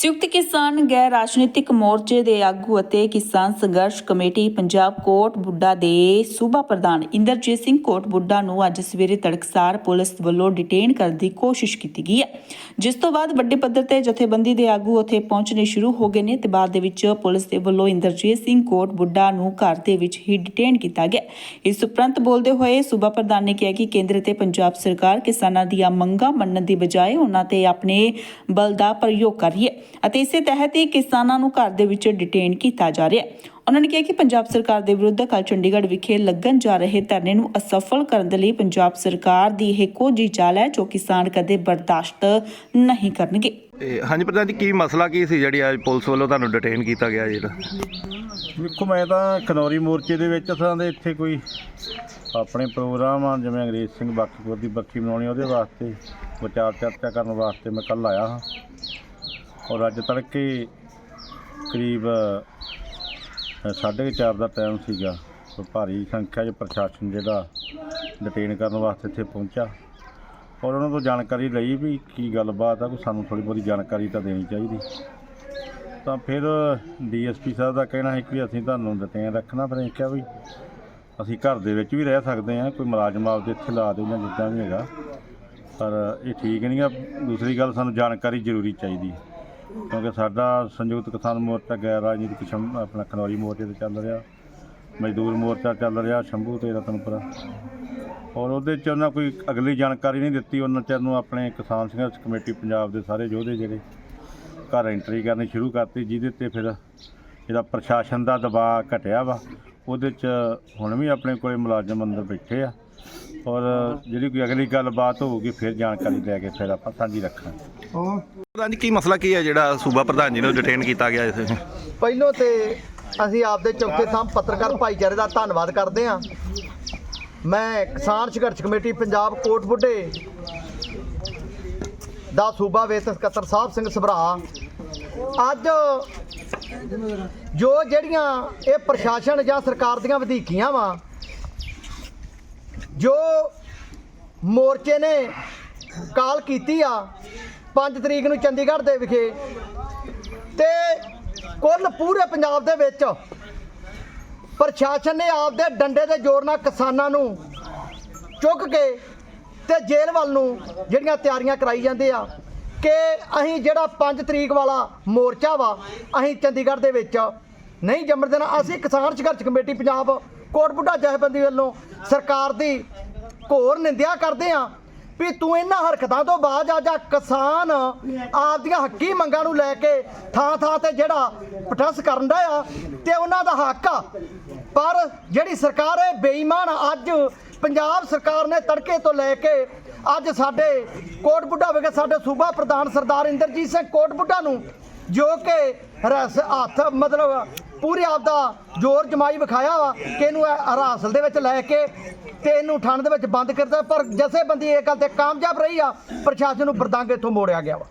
ਸੰਯੁਕਤ ਕਿਸਾਨ ਗੈਰ ਰਾਜਨੀਤਿਕ ਮੋਰਚੇ ਦੇ ਆਗੂ ਅਤੇ ਕਿਸਾਨ ਸੰਘਰਸ਼ ਕਮੇਟੀ ਪੰਜਾਬ ਕੋਟ ਬੁੱਢਾ ਦੇ ਸੂਬਾ ਪ੍ਰਧਾਨ ਇੰਦਰਜੀਤ ਸਿੰਘ ਕੋਟ ਬੁੱਢਾ ਨੂੰ ਅੱਜ ਸਵੇਰੇ ਤੜਕਸਾਰ ਪੁਲਿਸ ਵੱਲੋਂ ਡਿਟੇਨ ਕਰਨ ਦੀ ਕੋਸ਼ਿਸ਼ ਕੀਤੀ ਗਈ ਹੈ, ਜਿਸ ਤੋਂ ਬਾਅਦ ਵੱਡੇ ਪੱਧਰ ਤੇ ਜਥੇਬੰਦੀ ਦੇ ਆਗੂ ਉੱਥੇ ਪਹੁੰਚਣੇ ਸ਼ੁਰੂ ਹੋ ਗਏ ਨੇ ਤੇ ਬਾਅਦ ਦੇ ਵਿੱਚ ਪੁਲਿਸ ਦੇ ਵੱਲੋਂ ਇੰਦਰਜੀਤ ਸਿੰਘ ਕੋਟ ਬੁੱਢਾ ਨੂੰ ਘਰ ਦੇ ਵਿੱਚ ਹੀ ਡਿਟੇਨ ਕੀਤਾ ਗਿਆ। ਇਸ ਉਪਰੰਤ ਬੋਲਦੇ ਹੋਏ ਸੂਬਾ ਪ੍ਰਧਾਨ ਨੇ ਕਿਹਾ ਕਿ ਕੇਂਦਰ ਤੇ ਪੰਜਾਬ ਸਰਕਾਰ ਕਿਸਾਨਾਂ ਦੀਆਂ ਮੰਗਾਂ ਮੰਨਣ ਦੀ ਬਜਾਏ ਉਹਨਾਂ ਤੇ ਆਪਣੇ ਬਲ ਦਾ ਪ੍ਰਯੋਗ ਕਰ ਰਹੀ ਹੈ। ਅਤੇ ਇਸੇ ਤਹਿਤ ਹੀ ਕਿਸਾਨਾਂ ਨੂੰ ਘਰ ਦੇ ਵਿੱਚ ਡਿਟੇਨ ਕੀਤਾ ਜਾ ਰਿਹਾ ਹੈ। ਉਹਨਾਂ ਨੇ ਕਿਹਾ ਕਿ ਪੰਜਾਬ ਸਰਕਾਰ ਦੇ ਵਿਰੁੱਧ ਕੱਲ ਚੰਡੀਗੜ੍ਹ ਵਿਖੇ ਲੱਗਣ ਜਾ ਰਹੇ ਧਰਨੇ ਨੂੰ ਅਸਫਲ ਕਰਨ ਦੇ ਲਈ ਪੰਜਾਬ ਸਰਕਾਰ ਦੀ ਇਹ ਕੋਝੀ ਚਾਲ ਹੈ ਜੋ ਕਿਸਾਨ ਕਦੇ ਬਰਦਾਸ਼ਤ ਨਹੀਂ ਕਰਨਗੇ। ਹਾਂਜੀ ਪ੍ਰਧਾਨ ਜੀ ਕੀ ਮਸਲਾ ਕੀ ਸੀ ਜਿਹੜੀ ਅੱਜ ਪੁਲਿਸ ਵੱਲੋਂ ਤੁਹਾਨੂੰ ਡਿਟੇਨ ਕੀਤਾ ਗਿਆ ਜਿਹੜਾ ਵੇਖੋ ਮੈਂ ਤਾਂ ਖਨੌਰੀ ਮੋਰਚੇ ਦੇ ਵਿੱਚ ਅਸਾਂ ਦੇ ਇੱਥੇ ਕੋਈ ਆਪਣੇ ਪ੍ਰੋਗਰਾਮ ਆ ਜਿਵੇਂ ਅੰਗਰੇਜ਼ ਸਿੰਘ ਬਾਕੀਪੁਰ ਦੀ ਬਰਸੀ ਮਨਾਉਣੀ ਉਹਦੇ ਵਾਸਤੇ ਵਿਚਾਰ ਚਰਚਾ ਕਰਨ ਵਾਸਤੇ ਮੈਂ ਕੱਲ ਆਇਆ ਹਾਂ। ਔਰ ਅੱਜ ਤੜਕੇ ਕਰੀਬ ਅ, ਸਾਢੇ ਕੁ ਚਾਰ ਦਾ ਟਾਈਮ ਸੀਗਾ। ਭਾਰੀ ਸੰਖਿਆ 'ਚ ਪ੍ਰਸ਼ਾਸਨ ਜਿਹੜਾ ਡਿਟੇਨ ਕਰਨ ਵਾਸਤੇ ਇੱਥੇ ਪਹੁੰਚਾ ਔਰ ਉਹਨਾਂ ਤੋਂ ਜਾਣਕਾਰੀ ਲਈ ਵੀ ਕੀ ਗੱਲਬਾਤ ਆ ਕੋਈ ਸਾਨੂੰ ਥੋੜੀ ਬਹੁਤੀ ਜਾਣਕਾਰੀ ਤਾਂ ਦੇਣੀ ਚਾਹੀਦੀ। ਤਾਂ ਫਿਰ ਡੀਐਸਪੀ ਸਾਹਿਬ ਦਾ ਕਹਿਣਾ ਹੈ ਕਿ ਅਸੀਂ ਤੁਹਾਨੂੰ ਡਿਟੇਨ ਰੱਖਣਾ ਫਿਰ ਅਸੀਂ ਕਿਹਾ ਵੀ ਅਸੀਂ ਘਰ ਦੇ ਵਿੱਚ ਵੀ ਰਹਿ ਸਕਦੇ ਹਾਂ ਕੋਈ ਮੁਲਾਜ਼ਮ ਆਪਦੇ ਇੱਥੇ ਲਾ ਦੇ ਜਾਂ ਜਿੱਦਾਂ ਵੀ ਹੈਗਾ। ਪਰ ਇਹ ਠੀਕ ਨਹੀਂ ਆ ਦੂਸਰੀ ਗੱਲ ਸਾਨੂੰ ਜਾਣਕਾਰੀ ਜ਼ਰੂਰੀ ਚਾਹੀਦੀ। ਹੈ। ਕਿਉਂਕਿ ਸਾਡਾ ਸੰਯੁਕਤ ਕਿਸਾਨ ਮੋਰਚਾ ਗੈਰ ਰਾਜਨੀਤਿਕ ਸ਼ੰ- ਆਪਣਾ ਖਨੌਰੀ ਮੋਰਚੇ ਤੇ ਚੱਲ ਰਿਹਾ, ਮਜ਼ਦੂਰ ਮੋਰਚਾ ਚੱਲ ਰਿਹਾ, ਸ਼ੰਭੂ ਤੇ ਰਤਨਪੁਰਾ। ਔਰ ਉਹਦੇ ਚ ਉਹਨਾਂ ਕੋਈ ਅਗਲੀ ਜਾਣਕਾਰੀ ਨਹੀਂ ਦਿੱਤੀ, ਉਹਨਾਂ ਚਿਰ ਨੂੰ ਆਪਣੇ ਕਿਸਾਨ ਸੰਘਰਸ਼ ਕਮੇਟੀ ਪੰਜਾਬ ਦੇ ਸਾਰੇ ਯੋਧੇ ਜਿਹੜੇ ਘਰ ਐਂਟਰੀ ਕਰਨੀ ਸ਼ੁਰੂ ਕਰਤੀ, ਜਿਹਦੇ ਤੇ ਫਿਰ ਜਿਹੜਾ ਪ੍ਰਸ਼ਾਸਨ ਦਾ ਦਬਾਅ ਘਟਿਆ ਵਾ, ਉਹਦੇ ਚ ਹੁਣ ਵੀ ਆਪਣੇ ਕੋਲੇ ਮੁਲਾਜ਼ਮ ਅੰਦਰ ਬੈਠੇ ਆ। ਔਰ ਜਿਹੜੀ ਕੋਈ ਅਗਲੀ ਗੱਲਬਾਤ ਹੋਊਗੀ ਫਿਰ ਜਾਣਕਾਰੀ ਲੈ ਕੇ ਫਿਰ ਆਪਾਂ ਸਾਂਝੀ ਰੱਖਾਂਗੇ। ਪ੍ਰਧਾਨ ਜੀ ਕੀ ਮਸਲਾ ਕੀ ਹੈ ਜਿਹੜਾ ਸੂਬਾ ਪ੍ਰਧਾਨ ਜੀ ਨੂੰ ਡਿਟੇਨ ਕੀਤਾ ਗਿਆ ਇਸ ਪਹਿਲੋਂ ਤੇ ਅਸੀਂ ਆਪਦੇ ਚੌਕੇ ਸਾਹਮ ਪੱਤਰਕਾਰ ਭਾਈਚਾਰੇ ਦਾ ਧੰਨਵਾਦ ਕਰਦੇ ਹਾਂ। ਮੈਂ ਕਿਸਾਨ ਸੰਘਰਸ਼ ਕਮੇਟੀ ਪੰਜਾਬ ਕੋਟ ਬੁੱਢੇ ਦਾ ਸੂਬਾ ਵੇਤ ਸਕੱਤਰ ਸਾਹਿਬ ਸਿੰਘ ਸਭਰਾ। ਅੱਜ ਜੋ ਜਿਹੜੀਆਂ ਇਹ ਪ੍ਰਸ਼ਾਸਨ ਜਾਂ ਸਰਕਾਰ ਦੀਆਂ ਵਧੀਕੀਆਂ ਵਾ ਜੋ ਮੋਰਚੇ ਨੇ ਕਾਲ ਕੀਤੀ ਆ 5 ਤਰੀਕ ਨੂੰ ਚੰਡੀਗੜ੍ਹ ਦੇ ਵਿਖੇ ਤੇ ਕੁੱਲ ਪੂਰੇ ਪੰਜਾਬ ਦੇ ਵਿੱਚ ਪ੍ਰਸ਼ਾਸਨ ਨੇ ਆਪਦੇ ਡੰਡੇ ਦੇ ਜ਼ੋਰ ਨਾਲ ਕਿਸਾਨਾਂ ਨੂੰ ਚੁੱਕ ਕੇ ਤੇ ਜੇਲ੍ਹ ਵੱਲ ਨੂੰ ਜਿਹੜੀਆਂ ਤਿਆਰੀਆਂ ਕਰਾਈ ਜਾਂਦੇ ਆ ਕਿ ਅਸੀਂ ਜਿਹੜਾ 5 ਤਰੀਕ ਵਾਲਾ ਮੋਰਚਾ ਵਾ, ਅਸੀਂ ਚੰਡੀਗੜ੍ਹ ਦੇ ਵਿੱਚ ਨਹੀਂ ਜੰਮਣ ਦੇਣਾ। ਅਸੀਂ ਕਿਸਾਨ ਸੰਘਰਸ਼ ਕਮੇਟੀ ਪੰਜਾਬ ਕੋਟ ਬੁੱਢਾ ਜਥੇਬੰਦੀ ਵੱਲੋਂ ਸਰਕਾਰ ਦੀ ਘੋਰ ਨਿੰਦਿਆ ਕਰਦੇ ਆ ਵੀ ਤੂੰ ਇਹਨਾਂ ਹਰਕਤਾਂ ਤੋਂ ਬਾਅਦ ਅੱਜ ਆ ਕਿਸਾਨ ਆਪਦੀਆਂ ਹੱਕੀ ਮੰਗਾਂ ਨੂੰ ਲੈ ਕੇ ਥਾਂ ਥਾਂ ਤੇ ਜਿਹੜਾ ਪ੍ਰੋਟੈਸਟ ਕਰਨ ਦਾ ਆ, ਤੇ ਉਹਨਾਂ ਦਾ ਹੱਕ ਆ। ਪਰ ਜਿਹੜੀ ਸਰਕਾਰ ਹੈ, ਬੇਈਮਾਨ ਅੱਜ ਪੰਜਾਬ ਸਰਕਾਰ ਨੇ ਤੜਕੇ ਤੋਂ ਲੈ ਕੇ ਅੱਜ ਸਾਡੇ ਕੋਟ ਬੁੱਢਾ ਵਿਖੇ ਸਾਡੇ ਸੂਬਾ ਪ੍ਰਧਾਨ ਸਰਦਾਰ ਇੰਦਰਜੀਤ ਸਿੰਘ ਕੋਟ ਬੁੱਢਾ ਨੂੰ ਜੋ ਕਿ ਰਸ ਹੱਥ ਮਤਲਬ ਪੂਰੇ ਆਪ ਦਾ ਜ਼ੋਰ ਜਮਾਈ ਵਿਖਾਇਆ ਵਾ ਕਿ ਇਹਨੂੰ ਹਰਾਸਲ ਦੇ ਵਿੱਚ ਲੈ ਕੇ ਤੇ ਇਹਨੂੰ ਠੰਡ ਦੇ ਵਿੱਚ ਬੰਦ ਕਰਦਾ ਪਰ ਜਥੇਬੰਦੀ ਇਹ ਗੱਲ ਤੇ ਕਾਮਯਾਬ ਰਹੀ ਆ, ਪ੍ਰਸ਼ਾਸਨ ਨੂੰ ਬਰਦਾਂਗੇ ਇੱਥੋਂ ਮੋੜਿਆ ਗਿਆ ਵਾ।